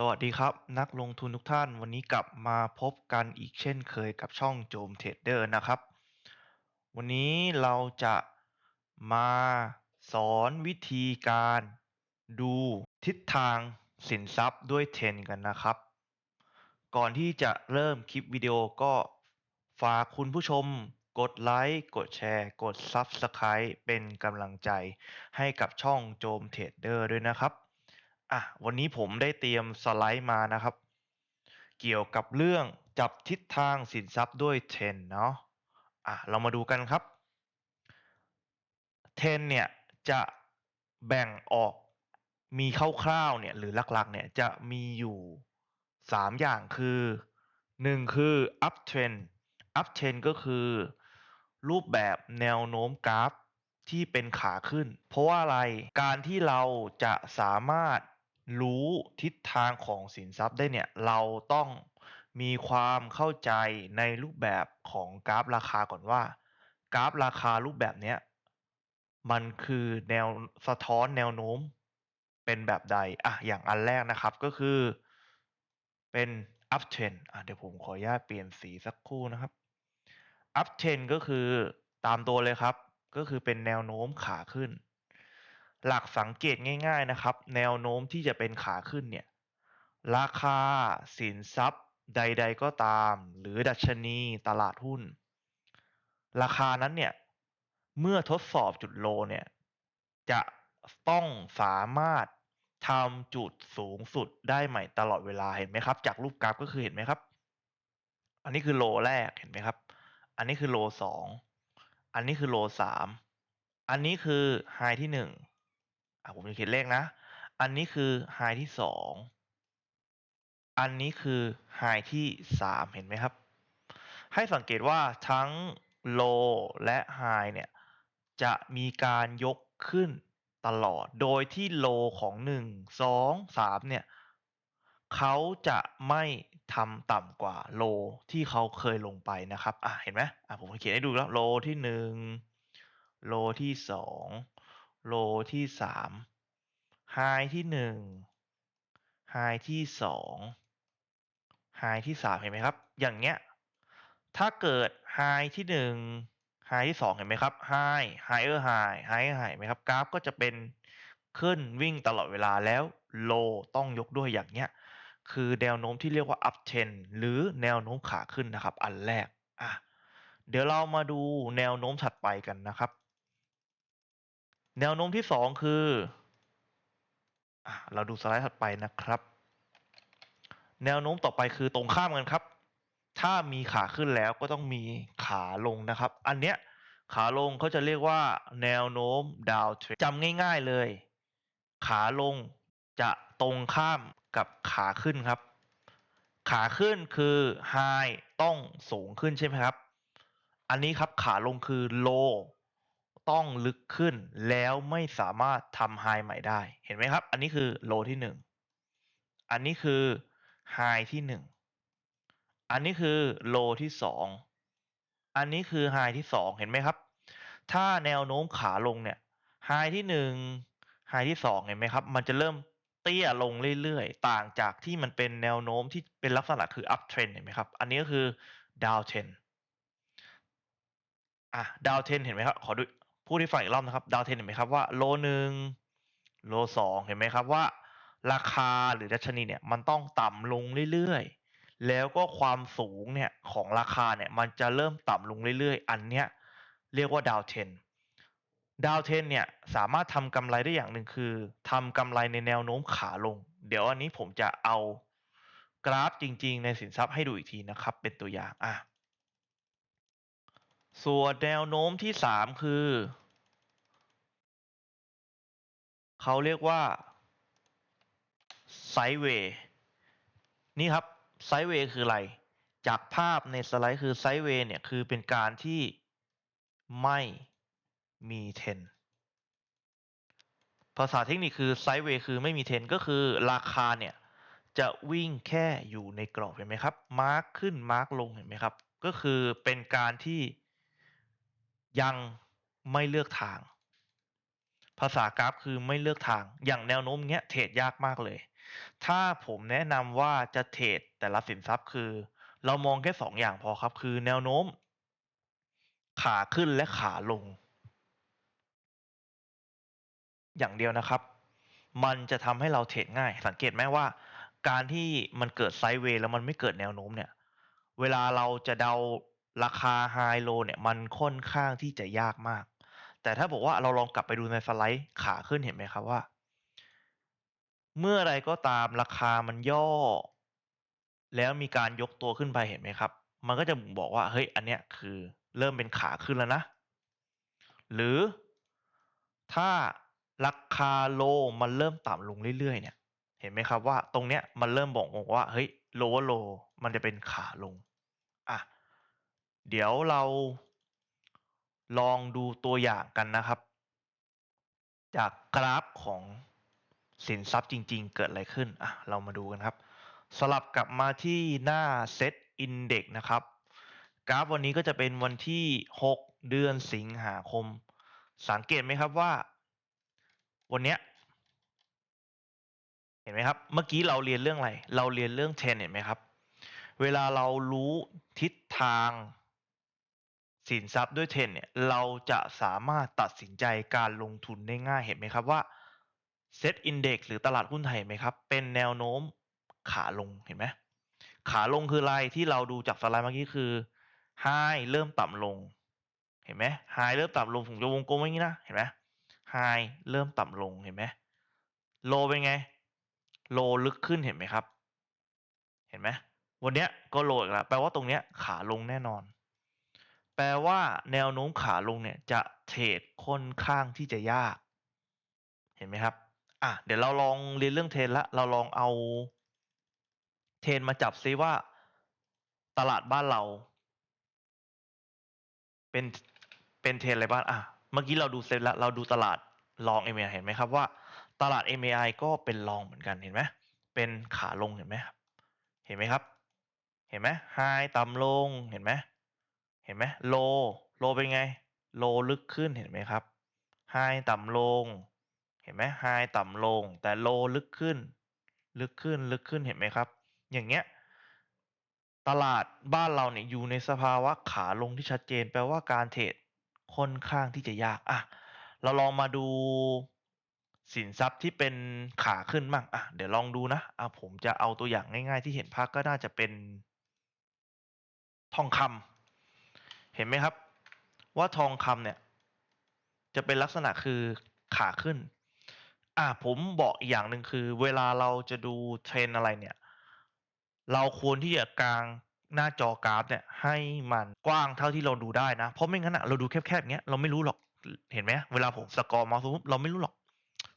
สวัสดีครับ นักลงทุนทุกท่านวันนี้กลับมาพบกันอีกเช่นเคยกับช่องโจมเทรดเดอร์นะครับ วันนี้เราจะมาสอนวิธีการดูทิศทางสินทรัพย์ด้วยเทรนกันนะครับ ก่อนที่จะเริ่มคลิปวิดีโอก็ฝากคุณผู้ชมกดไลค์กดแชร์ กด Subscribe เป็นกำลังใจให้กับช่องโจมเทรดเดอร์ด้วยนะครับ อะวันนี้ผมได้เตรียมสไลด์มานะครับ เกี่ยวกับเรื่องจับทิศทางสินทรัพย์ด้วยเทรนเนาะอะเรามาดูกันครับเทรนเนี่ยจะแบ่งออกมีคร่าวๆเนี่ยหรือหลักๆเนี่ยจะมีอยู่ 3 อย่างคือ 1 คือ up trend up trend ก็คือ รูปแบบแนวโน้มกราฟที่เป็นขาขึ้น เพราะว่าอะไรการที่เราจะสามารถ รู้ทิศทางของสินทรัพย์ได้เนี่ย เราต้องมีความเข้าใจในรูปแบบของกราฟราคาก่อนว่า กราฟราคารูปแบบเนี้ยมันคือแนวสะท้อนแนวโน้มเป็นแบบใดอะอย่างอันแรกนะครับก็คือเป็น up trend อะเดี๋ยวผมขออนุญาตเปลี่ยนสีสักครู่นะครับ up trend ก็คือตามตัวเลยครับ ก็คือเป็นแนวโน้มขาขึ้น หลักสังเกตง่าย ๆนะครับ แนวโน้มที่จะเป็นขาขึ้นเนี่ย ราคาสินทรัพย์ใด ๆ ก็ตาม หรือดัชนีตลาดหุ้น ราคานั้นเนี่ย เมื่อทดสอบจุดโลเนี่ย จะต้องสามารถทำจุดสูงสุดได้ใหม่ตลอดเวลาเห็นไหมครับ จากรูปกราฟก็คือเห็นไหมครับ อันนี้คือโลแรกเห็นไหมครับ อันนี้คือโลสองอันนี้คือโลสามอันนี้คือไฮที่หนึ่ง อะผมจะเขียนเลขนะ อันนี้คือไฮที่สองอันนี้คือไฮที่สามเห็นไหมครับ ให้สังเกตว่าทั้งโลและไฮเนี่ยจะมีการยกขึ้นตลอด โดยที่โลของหนึ่งสองสามเนี่ยเขาจะไม่ทำต่ำกว่าโลที่เขาเคยลงไปนะครับ อะ เห็นไหมอะผมเขียนให้ดูแล้ว โลที่หนึ่งโลที่สอง โลที่สามไฮที่หนึ่งไฮที่สองไฮที่สามเห็นไหมครับ อย่างเงี้ย ถ้าเกิดไฮที่หนึ่งไฮที่สองเห็นไหมครับไฮไฮเออร์ไฮไฮไฮไหมครับกราฟก็จะเป็นขึ้นวิ่งตลอดเวลาแล้วโลต้องยกด้วยอย่างเงี้ย คือแนวโน้มที่เรียกว่า up trend หรือแนวโน้มขาขึ้นนะครับ อันแรกอะเดี๋ยวเรามาดูแนวโน้มถัดไปกันนะครับ แนวโน้มที่สองคืออเราดูสไลด์ถัดไปนะครับ แนวโน้มต่อไปคือตรงข้ามกันครับ ถ้ามีขาขึ้นแล้วก็ต้องมีขาลงนะครับ อันเนี้ยขาลงเขาจะเรียกว่า แนวโน้มดาวเทรนจำง่ายๆเลย ขาลงจะตรงข้ามกับขาขึ้นครับ ขาขึ้นคือ high ต้องสูงขึ้นใช่ไหมครับ อันนี้ครับขาลงคือ low ต้องลึกขึ้นแล้วไม่สามารถทำ high ใหม่ได้ เห็นไหมครับ อันนี้คือ low ที่หนึ่งอันนี้คือ high ที่หนึ่งอันนี้คือ low ที่สองอันนี้คือ high ที่สองเห็นไหมครับ ถ้าแนวโน้มขาลงเนี่ย high ที่หนึ่ง high ที่สองเห็นไหมครับ มันจะเริ่มเตี้ยลงเรื่อยๆ ต่างจากที่มันเป็นแนวโน้มที่เป็นลักษณะคือ up trend เห็นไหมครับ อันนี้ก็คือ down trend อะ down trend เห็นไหมครับ ขอดู พูดให้ฟังอีกรอบนะครับ down trend เห็นไหมครับว่าโลหนึ่งโลสองเห็นไหมครับว่า ราคาหรือดัชนีเนี่ยมันต้องต่ำลงเรื่อยๆ แล้วก็ความสูงเนี่ยของราคาเนี่ยมันจะเริ่มต่ำลงเรื่อยๆ อันเนี้ยเรียกว่า down trend ดาวเทนเนี่ยสามารถทำกำไรได้อย่างหนึ่งคือทำกำไรในแนวโน้มขาลง เดี๋ยวอันนี้ผมจะเอากราฟจริง ๆ ในสินทรัพย์ให้ดูอีกทีนะครับ เป็นตัวอย่างอะ ส่วนแนวโน้มที่สามคือ เขาเรียกว่าไซเวย์นี่ครับไซเวย์คืออะไร จากภาพในสไลด์คือไซเวย์เนี่ย คือเป็นการที่ไม่มีเทนภาษาเทคนิคคือไซเวย์คือไม่มีเทนก็คือราคาเนี่ย จะวิ่งแค่อยู่ในกรอบเห็นไหมครับ มาร์กขึ้นมาร์กลงเห็นไหมครับ ก็คือเป็นการที่ ยังไม่เลือกทาง ภาษากราฟคือไม่เลือกทาง อย่างแนวโน้มเนี้ยเทรดยากมากเลย ถ้าผมแนะนำว่าจะเทรดแต่ละสินทรัพย์คือ เรามองแค่2อย่างพอครับ คือแนวโน้ม ขาขึ้นและขาลง อย่างเดียวนะครับ มันจะทำให้เราเทรดง่าย สังเกตไหมว่า การที่มันเกิดไซด์เวย์แล้วมันไม่เกิดแนวโน้มเนี่ย เวลาเราจะเดา ราคา High Low เนี่ยมันค่อนข้างที่จะยากมาก แต่ถ้าบอกว่าเราลองกลับไปดูในสไลด์ขาขึ้นเห็นไหมครับว่า เมื่อไรก็ตามราคามันย่อ แล้วมีการยกตัวขึ้นไปเห็นไหมครับ มันก็จะบอกว่าเฮ้ยอันเนี้ยคือเริ่มเป็นขาขึ้นแล้วนะ หรือถ้าราคาโลมันเริ่มต่ำลงเรื่อยๆเนี่ย เห็นไหมครับว่าตรงเนี้ยมันเริ่มบอกว่าเฮ้ย lower low มันจะเป็นขาลง อะ เดี๋ยวเราลองดูตัวอย่างกันนะครับ จากกราฟของสินทรัพย์จริง ๆ เกิดอะไรขึ้นอะเรามาดูกันครับ สลับกลับมาที่หน้า Set Index นะครับ กราฟวันนี้ก็จะเป็นวันที่ 6 เดือนสิงหาคม สังเกตไหมครับว่า วันเนี้ยเห็นไหมครับ เมื่อกี้เราเรียนเรื่องอะไร เราเรียนเรื่อง Trend เห็นไหมครับ เวลาเรารู้ทิศทาง สินทรัพย์ด้วย Trend เนี่ยเราจะสามารถตัดสินใจการลงทุนได้ง่ายเห็นไหมครับว่า Set Index หรือตลาดหุ้นไทยไหมครับ เป็นแนวโน้มขาลงเห็นไหมขาลงคืออะไรที่เราดูจากสไลด์เมื่อกี้คือ High เริ่มต่ำลง เห็นไหม High เริ่มต่ำลงผมจะวงกลมไว้อย่างงี้นะเห็นไหม High เริ่มต่ำลงเห็นไหม Low เป็นไง Low ลึกขึ้นเห็นไหมครับ เห็นไหมวันเนี้ยก็ Low อีกแล้วแปลว่าตรงเนี้ยขาลงแน่นอน แปลว่าแนวโน้มขาลงเนี่ยจะเทรดค่อนข้างที่จะยาก เห็นไหมครับ อะเดี๋ยวเราลองเรียนเรื่อง Trend แล้วเราลองเอา Trend มาจับซิว่า ตลาดบ้านเรา เป็นเป็น Trend อะไรบ้างอะเมื่อกี้เราดูเซตแล้วเราดูตลาดรอง MAI เห็นไหมครับว่า ตลาด MAI ก็เป็นรองเหมือนกันเห็นไหมเป็นขาลงเห็นไหมครับเห็นไหมครับ เห็นไหม High ต่ำลงเห็นไหม เห็นไหม Low Low เป็นไง Low ลึกขึ้นเห็นไหมครับ High ต่ำลง เห็นไหม High ต่ำลง แต่ Low ลึกขึ้น ลึกขึ้นลึกขึ้นเห็นไหมครับ อย่างเงี้ยตลาดบ้านเราเนี่ยอยู่ในสภาวะขาลงที่ชัดเจนแปลว่าการเทรดค่อนข้างที่จะยากอะเราลองมาดูสินทรัพย์ที่เป็นขาขึ้นบ้างอะเดี๋ยวลองดูนะอ่าผมจะเอาตัวอย่างง่าย ๆ ที่เห็นภาพก็น่าจะเป็น ทองคำ เห็นไหมครับ ว่าทองคำเนี่ย จะเป็นลักษณะคือขาขึ้น อ่าผมบอกอีกอย่างหนึ่งคือ เวลาเราจะดู Trend อะไรเนี่ย เราควรที่จะกางหน้าจอกราฟเนี่ย ให้มันกว้างเท่าที่เราดูได้นะ เพราะไม่งั้นน่ะเราดูแคบๆอย่างเงี้ยเราไม่รู้หรอกเห็นไหมเวลาผมสกอร์มาส์ปุ๊บเราไม่รู้หรอก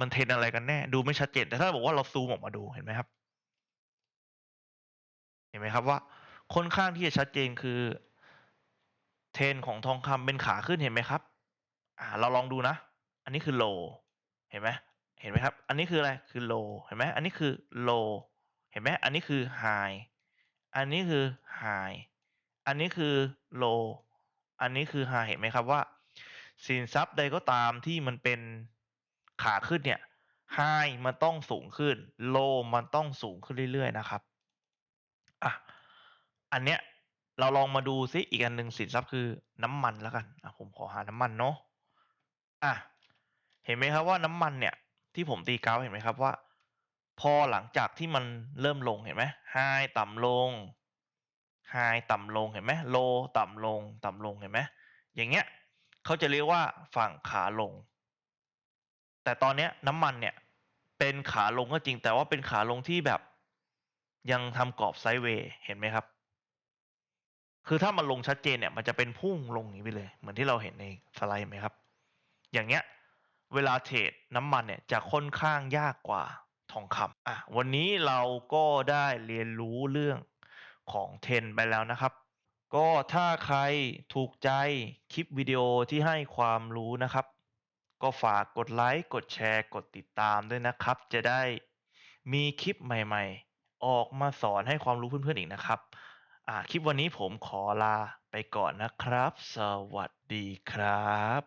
มัน Trend อะไรกันแน่ ดูไม่ชัดเจนแต่ถ้าบอกว่าเราซูมออกมาดูเห็นไหมครับ เห็นไหมครับว่าค่อนข้างที่จะชัดเจนคือ Trend ของทองคำเป็นขาขึ้นเห็นไหมครับ อ่า เราลองดูนะ อันนี้คือ Low เห็นไหมเห็นไหมครับ อันนี้คืออะไร คือ Low เห็นไหมอันนี้คือ Low เห็นไหมอันนี้คือ High อันนี้คือ High อันนี้คือ Low อันนี้คือ High เห็นไหมครับว่า สินทรัพย์ใดก็ตามที่มันเป็นขาขึ้นเนี่ย High มันต้องสูงขึ้น Low มันต้องสูงขึ้นเรื่อยๆนะครับ อะ อันเนี้ย เราลองมาดูซิอีกอันหนึ่งสินทรัพย์คือน้ำมันแล้วกันอะผมขอหาน้ำมันเนาะอะเห็นไหมครับว่าน้ำมันเนี่ยที่ผมตีกราฟเห็นไหมครับว่า พอหลังจากที่มันเริ่มลงเห็นไหม High ต่ำลง High ต่ำลงเห็นไหม Low ต่ำลงต่ำลงเห็นไหมอย่างเงี้ยเขาจะเรียกว่าฝั่งขาลง แต่ตอนเนี้ยน้ำมันเนี่ยเป็นขาลงก็จริงแต่ว่าเป็นขาลงที่แบบยังทำกรอบไซด์เวย์เห็นไหมครับ คือถ้ามันลงชัดเจนเนี่ย มันจะเป็นพุ่งลงอย่างงี้ไปเลย เหมือนที่เราเห็นในสไลด์ไหมครับ อย่างเงี้ย เวลาเทรดน้ำมันเนี่ยจะค่อนข้างยากกว่าทองคำอะวันนี้เราก็ได้เรียนรู้เรื่องของ Trend ไปแล้วนะครับ ก็ถ้าใครถูกใจคลิปวิดีโอที่ให้ความรู้นะครับ ก็ฝากกดไลก์กดแชร์กดติดตามด้วยนะครับ จะได้มีคลิปใหม่ๆ ออกมาสอนให้ความรู้เพื่อนๆอีกนะครับ อ่าคลิปวันนี้ผมขอลาไปก่อนนะครับ สวัสดีครับ